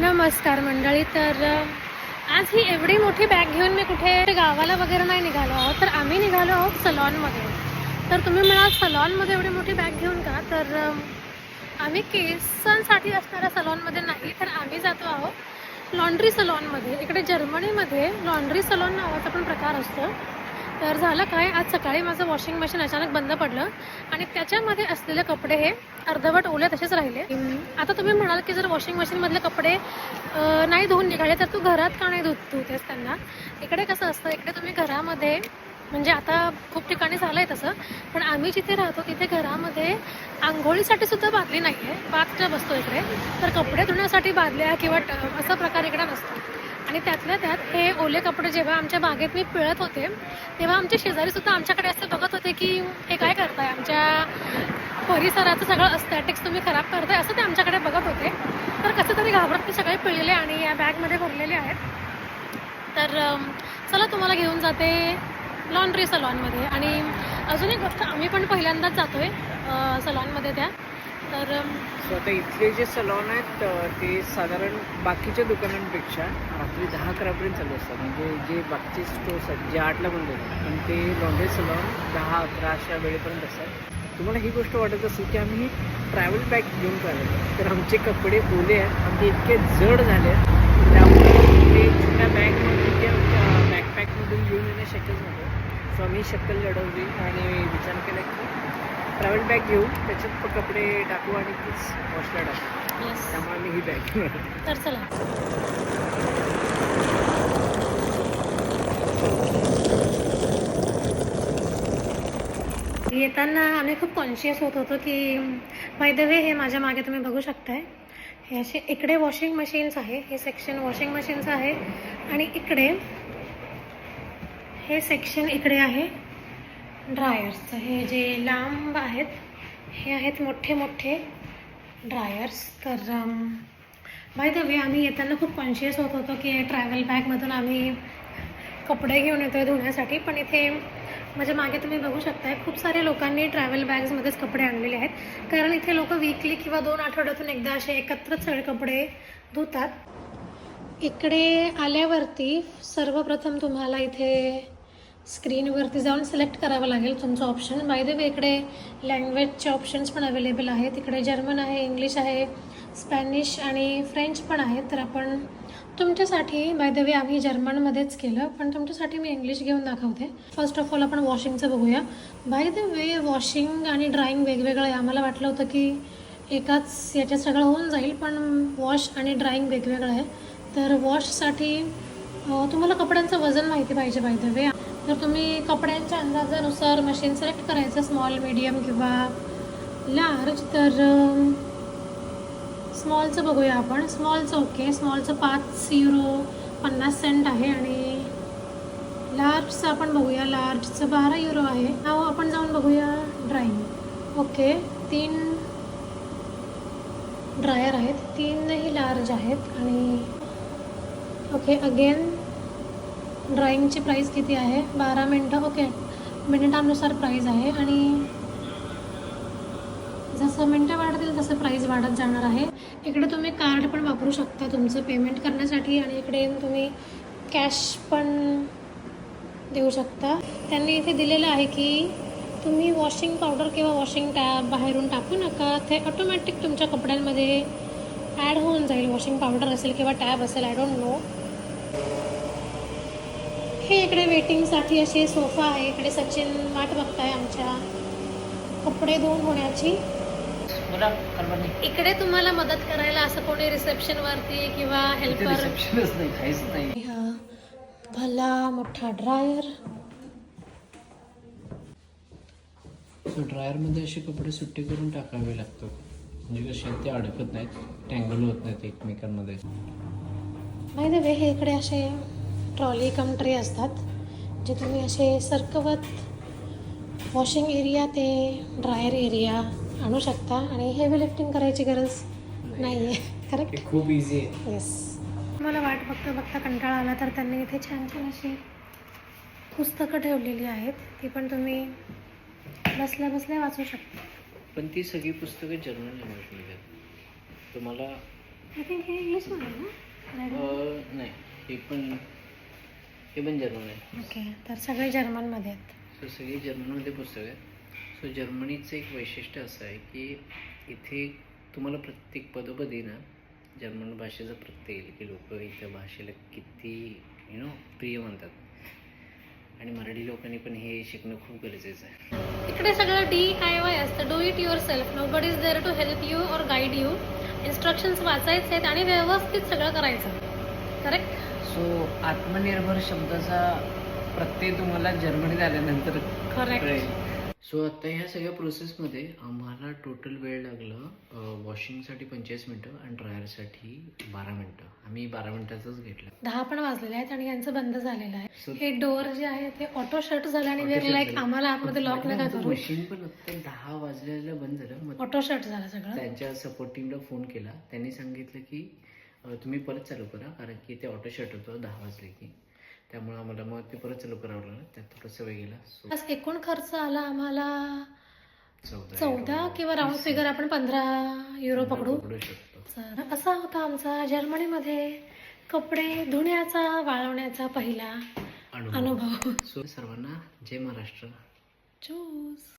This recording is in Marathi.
नमस्कार मंडळी तर आज ही एवढी मोठी बॅग घेऊन मी कुठे गावाला वगैरे नाही निघालो आहोत तर आम्ही निघालो आहोत सलॉनमध्ये. तर तुम्ही म्हणाल सलॉनमध्ये एवढी मोठी बॅग घेऊन का? तर आम्ही केसांसाठी असणाऱ्या सलॉनमध्ये नाही तर आम्ही जातो आहोत लॉन्ड्री सलॉनमध्ये. इकडे जर्मनीमध्ये लॉन्ड्री सलॉन नावाचा पण प्रकार असतो. तर झालं काय? आज सकाळी माझं वॉशिंग मशीन अचानक बंद पडलं आणि त्याच्यामध्ये असलेले कपडे हे अर्धवट ओले तसेच राहिले. आता तुम्ही म्हणाल की जर वॉशिंग मशीनमधले कपडे नाही धुवून निघाले तर तू घरात का नाही धुत धुतेस त्यांना? इकडे कसं असतं इकडे तुम्ही घरामध्ये म्हणजे आता खूप ठिकाणी झालं आहे तसं पण आम्ही जिथे राहतो तिथे घरामध्ये आंघोळीसाठी सुद्धा बादली नाही आहे बाथटब असतो इकडे. तर कपडे धुण्यासाठी बादल्या किंवा असा प्रकार इकडे नसतो. आणि त्यातल्या त्यात हे ओले कपडे जेव्हा आमच्या बागेत मी पिळत होते तेव्हा आमचे शेजारी सुद्धा आमच्याकडे असं बघत होते की हे काय करताय? आमच्या परिसराचं सगळं अस्थेटिक्स तुम्ही खराब करताय असं ते आमच्याकडे बघत होते. तर कसं तरी घाबरत ते सगळे पिळलेले आणि या बॅगमध्ये भरलेले आहेत. तर चला तुम्हाला घेऊन जाते लॉन्ड्री सलॉनमध्ये आणि अजून एक गोष्ट आम्ही पण पहिल्यांदाच जातोय आहे सलॉनमध्ये त्या. तर सो आता इथले जे सलॉन आहेत ते साधारण बाकीच्या दुकानांपेक्षा रात्री दहा अकरापर्यंत चालू असतात. म्हणजे जे बाकीचे स्टोर्स आहेत जे आठला बंद होतात पण ते लॉन्ड्री सलॉन दहा अकरा अशा वेळेपर्यंत असतात. तुम्हाला ही गोष्ट वाटत असेल की आम्ही ट्रॅव्हल बॅग घेऊन चाललो तर आमचे कपडे ओले आहेत आमचे इतके जड झाले आहेत त्यामुळे ते छोट्या बॅगमध्ये किंवा बॅकपॅकमधून घेऊन येणं शक्यच नव्हतं. सो आम्ही शक्कल लढवली आणि विचार केला की ट्रॅव्हल बॅग घेऊ त्याच्यात कपडे टाकू आणि तीच वॉशला टाकू. त्यामुळे आम्ही ही बॅग. तर चला. येताना आम्ही खूप कॉन्शियस होत होतो की बाय द वे हे माझ्या मागे तुम्ही बघू शकताय. हे असे इकडे वॉशिंग मशीन्स आहे हे सेक्शन वॉशिंग मशीनचं आहे. आणि इकडे हे सेक्शन इकडे आहे. ड्रायर्सचं हे जे लांब आहेत हे आहेत मोठे मोठे ड्रायर्स तर बाय द वे आम्ही येताना खूप कॉन्शियस होत होतो की ट्रॅव्हल बॅगमधून आम्ही कपडे घेऊन येतो आहे धुण्यासाठी. पण इथे माझ्या मागे तुम्ही बघू शकताय खूप साऱ्या लोकांनी ट्रॅव्हल बॅग्समध्येच कपडे आणलेले आहेत. कारण इथे लोक वीकली किंवा दोन आठवड्यातून एकदा असे एकत्रच सगळे कपडे धुतात. इकडे आल्यावरती सर्वप्रथम तुम्हाला इथे स्क्रीनवरती जाऊन सिलेक्ट करावं लागेल तुमचं ऑप्शन. बाय द वे इकडे लँग्वेजचे ऑप्शन्स पण अवेलेबल आहेत. इकडे जर्मन आहे इंग्लिश आहे स्पॅनिश आणि फ्रेंच पण आहेत. तर आपण तुमच्यासाठी बाय द वे आम्ही जर्मनमध्येच केलं पण तुमच्यासाठी मी इंग्लिश घेऊन दाखवते. फर्स्ट ऑफ ऑल आपण वॉशिंगचं बघूया. बाय द वे वॉशिंग आणि ड्राईंग वेगवेगळं आहे. आम्हाला वाटलं होतं की एकाच याच्यात सगळं होऊन जाईल पण वॉश आणि ड्राईंग वेगवेगळं आहे. तर वॉशसाठी तुम्हाला कपड्यांचं वजन माहिती पाहिजे बाय द वे तर तुम्ही कपड्यांच्या अंदाजानुसार मशीन सिलेक्ट करायचं स्मॉल मीडियम किंवा लार्ज तर स्मॉलचं बघूया आपण. स्मॉलचं ओके स्मॉलचं पाच युरो पन्नास सेंट आहे आणि लार्जचं आपण बघूया. लार्जचं बारा युरो आहे. नाव आपण जाऊन बघूया ड्राईंग ओके तीन ड्रायर आहेत. तीनही लार्ज आहेत आणि ओके अगेन ड्रॉइंगची प्राईस किती आहे? बारा मिनटं ओके. मिनिटानुसार प्राईज आहे आणि जसं मिनटं वाढतील तसं प्राईज वाढत जाणार आहे. इकडे तुम्ही कार्ड पण वापरू शकता तुमचं पेमेंट करण्यासाठी आणि इकडे तुम्ही कॅश पण देऊ शकता. त्यांनी इथे दिलेलं आहे की तुम्ही वॉशिंग पावडर किंवा वॉशिंग टॅब बाहेरून टाकू नका. ते ऑटोमॅटिक तुमच्या कपड्यांमध्ये ॲड होऊन जाईल. वॉशिंग पावडर असेल किंवा टॅब असेल आय डोंट नो हे इकडे वेटिंगसाठी असे सोफा आहे इकडे सचिन वाट बघताय आमच्या. कपडे धुवून होण्याची. इकडे तुम्हाला मदत करायला असं कोणी रिसेप्शन वरती किंवा हेल्पर रिसेप्शनच नाही काहीच नाही. हा. भला मोठा ड्रायर सो ड्रायरमध्ये असे कपडे सुट्टे करून टाकावे लागतात. म्हणजे कसे ते अडकत नाहीत टँगल होत नाहीत एकमेकांमध्ये. माहिती वे हे इकडे असे ट्रॉली कम ट्रे असतात जे तुम्ही असे सरकवत वॉशिंग एरिया ते ड्रायर एरिया आणू शकता. आणि हेवी लिफ्टिंग करायची गरज नाही आहे करेक्ट खूप इझी आहे. येस मला वाट बघता बघता कंटाळा आला तर त्यांनी इथे छान छान अशी पुस्तकं ठेवलेली आहेत. ती पण तुम्ही बसल्या बसल्या वाचू शकता. पण ती सगळी पुस्तकं जर्मन लँग्वेजमध्ये आहेत. तुम्हाला आय थिंक हे इंग्लिशमध्ये ना? नाही. हे पण हे पण जर्मन आहे. ओके तर सगळे जर्मनमध्ये आहेत. सो सगळी जर्मनमध्ये पुस्तकं आहेत. सो जर्मनीचं एक वैशिष्ट्य असं आहे की इथे तुम्हाला प्रत्येक पदोपदी ना जर्मन भाषेचं प्रत्येक येईल की लोक इथं भाषेला किती यु नो प्रिय म्हणतात आणि मराठी लोकांनी पण हे शिकणं खूप गरजेचं आहे. इकडे सगळं डी आय वाय असतं. Do it yourself nobody is there to help you और गाईड यू इन्स्ट्रक्शन्स वाचायचे आहेत आणि व्यवस्थित सगळं करायचं. करेक्ट सो आत्मनिर्भर शब्दाचा प्रत्यय तुम्हाला जर्मनीत आल्यानंतर करेक्ट सो आता ह्या सगळ्या प्रोसेसमध्ये आम्हाला टोटल वेळ लागलं वॉशिंगसाठी पंचेचाळीस मिनटं आणि ड्रायरसाठी बारा मिनटं. आम्ही बारा मिनटाचंच घेतलं. दहा पण वाजलेले आहेत आणि यांचं बंद झालेलं आहे. हे डोअर जे आहे ते ऑटो शट झालं आणि लाईक. आम्हाला आतमध्ये लॉक नका करू. मशीन पण आता दहा वाजलेला बंद झालं. ऑटो शट झालं सगळं. त्यांच्या सपोर्ट टीमला फोन केला. त्यांनी सांगितलं की तुम्ही परत चालू करा कारण की ते ऑटो शट होतं दहा वाजले की. त्यामुळे आम्हाला मग ते परत चालू करावं लागलं त्यात थोडासा वेळ गेला. एकूण खर्च आला आम्हाला चौदा किंवा राऊंड फिगर आपण पंधरा युरो पकडू. तर असा होता आमचा जर्मनीमध्ये? कपडे धुण्याचा वाळवण्याचा पहिला अनुभव. सर्वांना जय महाराष्ट्र. चूस